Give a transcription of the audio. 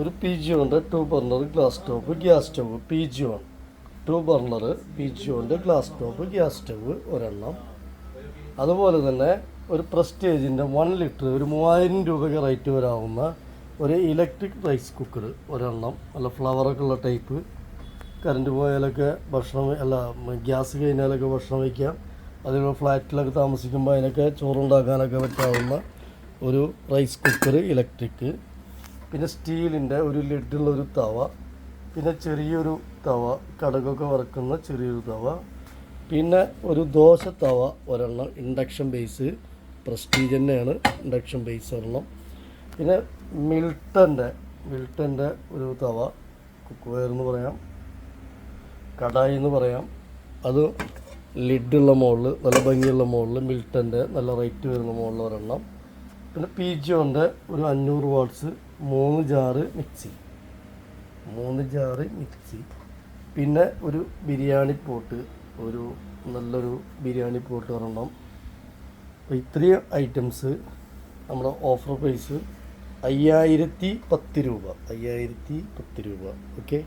ഒരു P G ഉണ്ട് two burner glass stove gas stove P G one two burner P G ഉണ്ട് glass stove gas stove ഒരെണ്ണം. അതുപോലെ തന്നെ ഒരു പ്രസ്റ്റേജിന്റെ വൺ ലിറ്റർ ഒരു മൂവായിരം രൂപയ്ക്ക് റേറ്റ് വരാവുന്ന ഒരു ഇലക്ട്രിക് റൈസ് കുക്കർ ഒരെണ്ണം. നല്ല ഫ്ലവറൊക്കെ ഉള്ള ടൈപ്പ് കറണ്ട് പോയാലൊക്കെ ഭക്ഷണം അല്ല ഗ്യാസ് കഴിഞ്ഞാലൊക്കെ ഭക്ഷണം വയ്ക്കാം. അതിലുള്ള ഫ്ലാറ്റിലൊക്കെ താമസിക്കുമ്പോൾ അതിനൊക്കെ ചോറുണ്ടാക്കാനൊക്കെ പറ്റാവുന്ന ഒരു റൈസ് കുക്കർ ഇലക്ട്രിക് പിന്നെ സ്റ്റീലിന്റെ ഒരു ലെഡുള്ള ഒരു തവ പിന്നെ ചെറിയൊരു തവ കടകൊക്കെ വറക്കുന്ന ചെറിയൊരു തവ പിന്നെ ഒരു ദോശ തവ ഒരെണ്ണം ഇൻഡക്ഷൻ ബേസ് പ്രസ്റ്റീജ് തന്നെയാണ് ഇൻഡക്ഷൻ ബേസ് ഒരെണ്ണം. പിന്നെ മിൽട്ടന്റെ മിൽട്ടന്റെ ഒരു തവ കുക്ക് എന്ന് പറയാം കടായി എന്ന് പറയാം. അത് ലിഡുള്ള മുകളിൽ നല്ല ഭംഗിയുള്ള മുകളിൽ മിൽട്ടന്റെ നല്ല റേറ്റ് വരുന്ന മുകളിൽ ഒരെണ്ണം പിന്നെ പി ജിയോന്റെ ഒരു അഞ്ഞൂറ് വാട്ട്സ് മൂന്ന് ജാറ് മിക്സി. മൂന്ന് ജാറ് മിക്സി. പിന്നെ ഒരു ബിരിയാണി പോട്ട് ഒരു നല്ലൊരു ബിരിയാണി പോട്ട് ഒരെണ്ണം. അപ്പോൾ ഇത്രയും ഐറ്റംസ് നമ്മുടെ ഓഫർ പ്രൈസ് അയ്യായിരത്തി പത്ത് രൂപ. അയ്യായിരത്തി പത്ത് രൂപ. ഓക്കെ